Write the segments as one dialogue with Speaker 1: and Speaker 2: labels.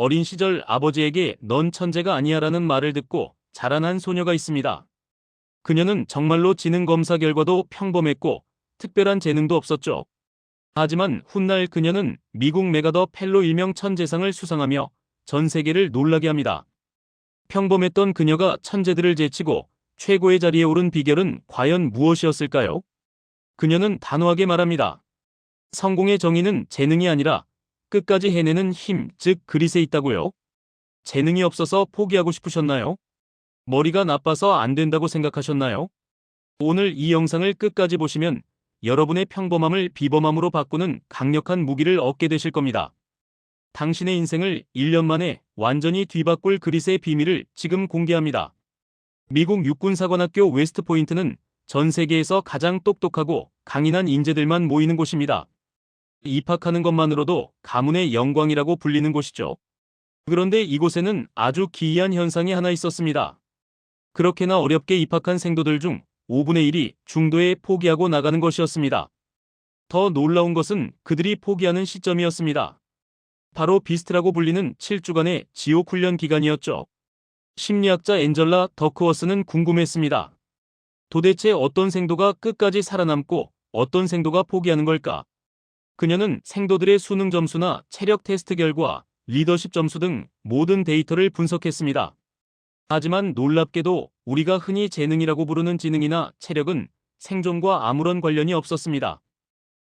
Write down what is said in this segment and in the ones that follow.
Speaker 1: 어린 시절 아버지에게 넌 천재가 아니야 라는 말을 듣고 자라난 소녀가 있습니다. 그녀는 정말로 지능 검사 결과도 평범했고 특별한 재능도 없었죠. 하지만 훗날 그녀는 미국 메가더 펠로 일명 천재상을 수상하며 전 세계를 놀라게 합니다. 평범했던 그녀가 천재들을 제치고 최고의 자리에 오른 비결은 과연 무엇이었을까요? 그녀는 단호하게 말합니다. 성공의 정의는 재능이 아니라 끝까지 해내는 힘, 즉 그릿에 있다고요. 재능이 없어서 포기하고 싶으셨나요? 머리가 나빠서 안 된다고 생각하셨나요? 오늘 이 영상을 끝까지 보시면 여러분의 평범함을 비범함으로 바꾸는 강력한 무기를 얻게 되실 겁니다. 당신의 인생을 1년 만에 완전히 뒤바꿀 그릿의 비밀을 지금 공개합니다. 미국 육군사관학교 웨스트포인트는 전 세계에서 가장 똑똑하고 강인한 인재들만 모이는 곳입니다. 입학하는 것만으로도 가문의 영광이라고 불리는 곳이죠. 그런데 이곳에는 아주 기이한 현상이 하나 있었습니다. 그렇게나 어렵게 입학한 생도들 중 5분의 1이 중도에 포기하고 나가는 것이었습니다. 더 놀라운 것은 그들이 포기하는 시점이었습니다. 바로 비스트라고 불리는 7주간의 지옥 훈련 기간이었죠. 심리학자 엔젤라 더크워스는 궁금했습니다. 도대체 어떤 생도가 끝까지 살아남고 어떤 생도가 포기하는 걸까? 그녀는 생도들의 수능 점수나 체력 테스트 결과, 리더십 점수 등 모든 데이터를 분석했습니다. 하지만 놀랍게도 우리가 흔히 재능이라고 부르는 지능이나 체력은 생존과 아무런 관련이 없었습니다.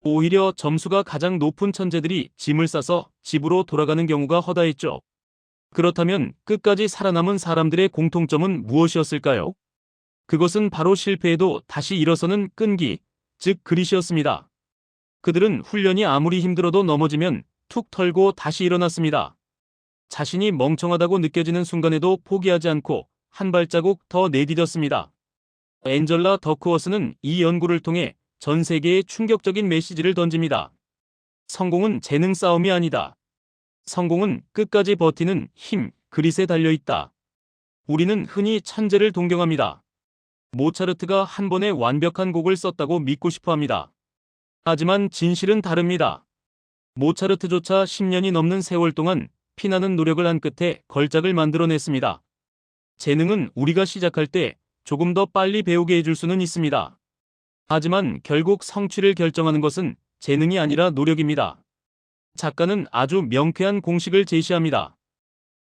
Speaker 1: 오히려 점수가 가장 높은 천재들이 짐을 싸서 집으로 돌아가는 경우가 허다했죠. 그렇다면 끝까지 살아남은 사람들의 공통점은 무엇이었을까요? 그것은 바로 실패해도 다시 일어서는 끈기, 즉 그릿이었습니다. 그들은 훈련이 아무리 힘들어도 넘어지면 툭 털고 다시 일어났습니다. 자신이 멍청하다고 느껴지는 순간에도 포기하지 않고 한 발자국 더 내디뎠습니다. 엔젤라 더크워스는 이 연구를 통해 전 세계에 충격적인 메시지를 던집니다. 성공은 재능 싸움이 아니다. 성공은 끝까지 버티는 힘, 그릿에 달려 있다. 우리는 흔히 천재를 동경합니다. 모차르트가 한 번에 완벽한 곡을 썼다고 믿고 싶어 합니다. 하지만 진실은 다릅니다. 모차르트조차 10년이 넘는 세월 동안 피나는 노력을 한 끝에 걸작을 만들어냈습니다. 재능은 우리가 시작할 때 조금 더 빨리 배우게 해줄 수는 있습니다. 하지만 결국 성취를 결정하는 것은 재능이 아니라 노력입니다. 작가는 아주 명쾌한 공식을 제시합니다.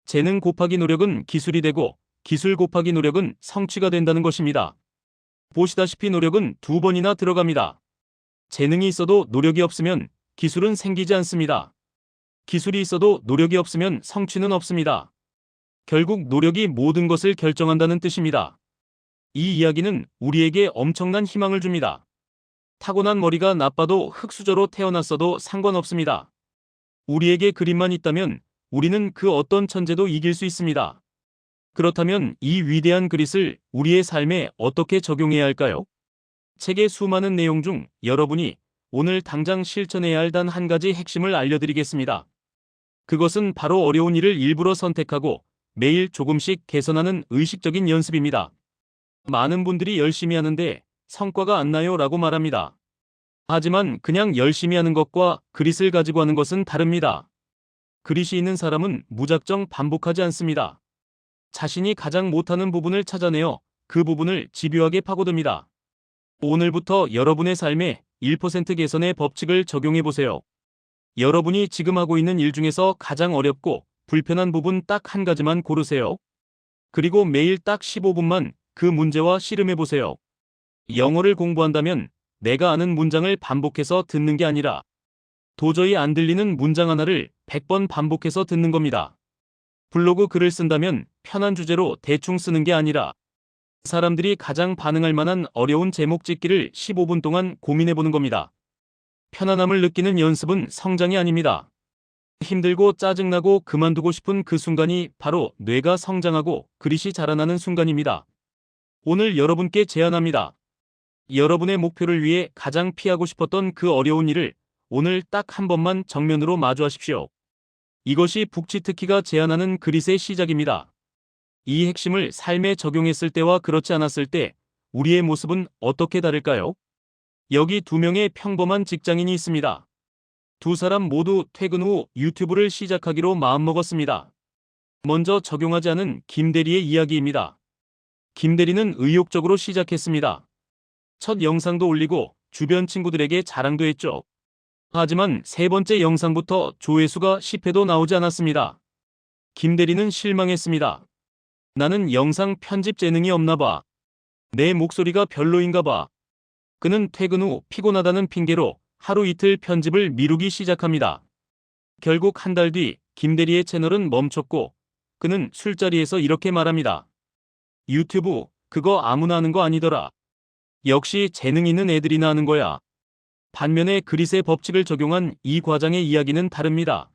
Speaker 1: 재능 곱하기 노력은 기술이 되고 기술 곱하기 노력은 성취가 된다는 것입니다. 보시다시피 노력은 두 번이나 들어갑니다. 재능이 있어도 노력이 없으면 기술은 생기지 않습니다. 기술이 있어도 노력이 없으면 성취는 없습니다. 결국 노력이 모든 것을 결정한다는 뜻입니다. 이 이야기는 우리에게 엄청난 희망을 줍니다. 타고난 머리가 나빠도 흙수저로 태어났어도 상관없습니다. 우리에게 그림만 있다면 우리는 그 어떤 천재도 이길 수 있습니다. 그렇다면 이 위대한 그릿을 우리의 삶에 어떻게 적용해야 할까요? 책의 수많은 내용 중 여러분이 오늘 당장 실천해야 할 단 한 가지 핵심을 알려드리겠습니다. 그것은 바로 어려운 일을 일부러 선택하고 매일 조금씩 개선하는 의식적인 연습입니다. 많은 분들이 열심히 하는데 성과가 안 나요 라고 말합니다. 하지만 그냥 열심히 하는 것과 그릿을 가지고 하는 것은 다릅니다. 그릿이 있는 사람은 무작정 반복하지 않습니다. 자신이 가장 못하는 부분을 찾아내어 그 부분을 집요하게 파고듭니다. 오늘부터 여러분의 삶에 1% 개선의 법칙을 적용해 보세요. 여러분이 지금 하고 있는 일 중에서 가장 어렵고 불편한 부분 딱 한 가지만 고르세요. 그리고 매일 딱 15분만 그 문제와 씨름해 보세요. 영어를 공부한다면 내가 아는 문장을 반복해서 듣는 게 아니라 도저히 안 들리는 문장 하나를 100번 반복해서 듣는 겁니다. 블로그 글을 쓴다면 편한 주제로 대충 쓰는 게 아니라 사람들이 가장 반응할 만한 어려운 제목 짓기를 15분 동안 고민해 보는 겁니다. 편안함을 느끼는 연습은 성장이 아닙니다. 힘들고 짜증나고 그만두고 싶은 그 순간이 바로 뇌가 성장하고 그릿이 자라나는 순간입니다. 오늘 여러분께 제안합니다. 여러분의 목표를 위해 가장 피하고 싶었던 그 어려운 일을 오늘 딱 한 번만 정면으로 마주하십시오. 이것이 북치특히가 제안하는 그릿의 시작입니다. 이 핵심을 삶에 적용했을 때와 그렇지 않았을 때 우리의 모습은 어떻게 다를까요? 여기 두 명의 평범한 직장인이 있습니다. 두 사람 모두 퇴근 후 유튜브를 시작하기로 마음먹었습니다. 먼저 적용하지 않은 김대리의 이야기입니다. 김대리는 의욕적으로 시작했습니다. 첫 영상도 올리고 주변 친구들에게 자랑도 했죠. 하지만 세 번째 영상부터 조회수가 10회도 나오지 않았습니다. 김대리는 실망했습니다. 나는 영상 편집 재능이 없나 봐. 내 목소리가 별로인가 봐. 그는 퇴근 후 피곤하다는 핑계로 하루 이틀 편집을 미루기 시작합니다. 결국 한 달 뒤 김대리의 채널은 멈췄고 그는 술자리에서 이렇게 말합니다. 유튜브 그거 아무나 하는 거 아니더라. 역시 재능 있는 애들이나 하는 거야. 반면에 그릿의 법칙을 적용한 이 과장의 이야기는 다릅니다.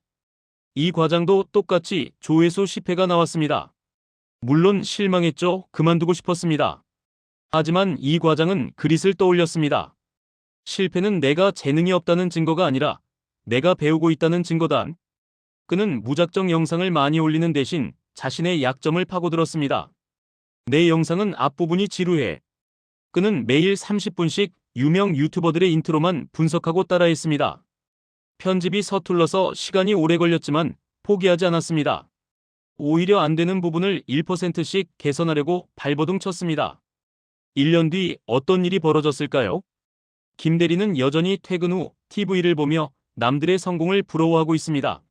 Speaker 1: 이 과장도 똑같이 조회수 10회가 나왔습니다. 물론 실망했죠. 그만두고 싶었습니다. 하지만 이 과장은 그릿을 떠올렸습니다. 실패는 내가 재능이 없다는 증거가 아니라 내가 배우고 있다는 증거다. 그는 무작정 영상을 많이 올리는 대신 자신의 약점을 파고들었습니다. 내 영상은 앞부분이 지루해. 그는 매일 30분씩 유명 유튜버들의 인트로만 분석하고 따라했습니다. 편집이 서툴러서 시간이 오래 걸렸지만 포기하지 않았습니다. 오히려 안 되는 부분을 1%씩 개선하려고 발버둥 쳤습니다. 1년 뒤 어떤 일이 벌어졌을까요? 김 대리는 여전히 퇴근 후 TV를 보며 남들의 성공을 부러워하고 있습니다.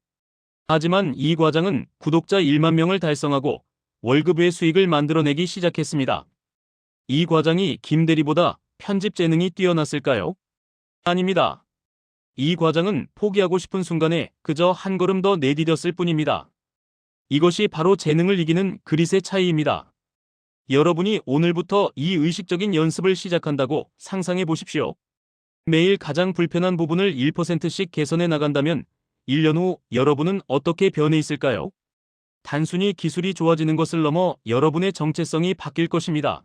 Speaker 1: 하지만 이 과장은 구독자 1만 명을 달성하고 월급 외 수익을 만들어내기 시작했습니다. 이 과장이 김 대리보다 편집 재능이 뛰어났을까요? 아닙니다. 이 과장은 포기하고 싶은 순간에 그저 한 걸음 더 내디뎠을 뿐입니다. 이것이 바로 재능을 이기는 그릿의 차이입니다. 여러분이 오늘부터 이 의식적인 연습을 시작한다고 상상해 보십시오. 매일 가장 불편한 부분을 1%씩 개선해 나간다면 1년 후 여러분은 어떻게 변해 있을까요? 단순히 기술이 좋아지는 것을 넘어 여러분의 정체성이 바뀔 것입니다.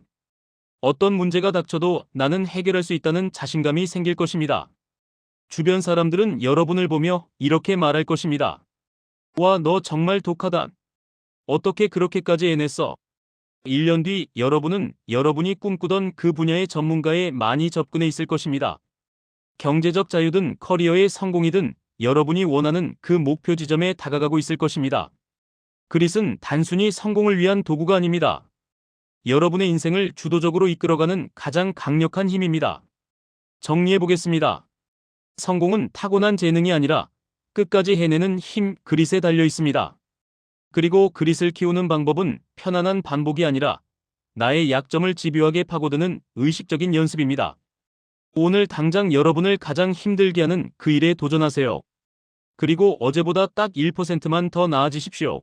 Speaker 1: 어떤 문제가 닥쳐도 나는 해결할 수 있다는 자신감이 생길 것입니다. 주변 사람들은 여러분을 보며 이렇게 말할 것입니다. 와, 너 정말 독하다. 어떻게 그렇게까지 해냈어? 1년 뒤 여러분은 여러분이 꿈꾸던 그 분야의 전문가에 많이 접근해 있을 것입니다. 경제적 자유든 커리어의 성공이든 여러분이 원하는 그 목표 지점에 다가가고 있을 것입니다. 그릿은 단순히 성공을 위한 도구가 아닙니다. 여러분의 인생을 주도적으로 이끌어가는 가장 강력한 힘입니다. 정리해 보겠습니다. 성공은 타고난 재능이 아니라 끝까지 해내는 힘 그릿에 달려 있습니다. 그리고 그릿을 키우는 방법은 편안한 반복이 아니라 나의 약점을 집요하게 파고드는 의식적인 연습입니다. 오늘 당장 여러분을 가장 힘들게 하는 그 일에 도전하세요. 그리고 어제보다 딱 1%만 더 나아지십시오.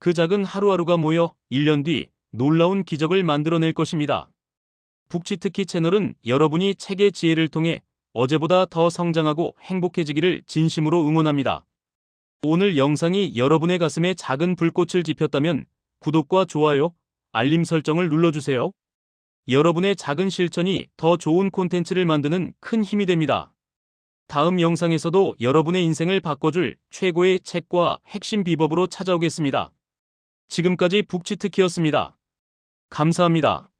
Speaker 1: 그 작은 하루하루가 모여 1년 뒤 놀라운 기적을 만들어낼 것입니다. 북치특히 채널은 여러분이 책의 지혜를 통해 어제보다 더 성장하고 행복해지기를 진심으로 응원합니다. 오늘 영상이 여러분의 가슴에 작은 불꽃을 지폈다면 구독과 좋아요, 알림 설정을 눌러주세요. 여러분의 작은 실천이 더 좋은 콘텐츠를 만드는 큰 힘이 됩니다. 다음 영상에서도 여러분의 인생을 바꿔줄 최고의 책과 핵심 비법으로 찾아오겠습니다. 지금까지 북치특키였습니다. 감사합니다.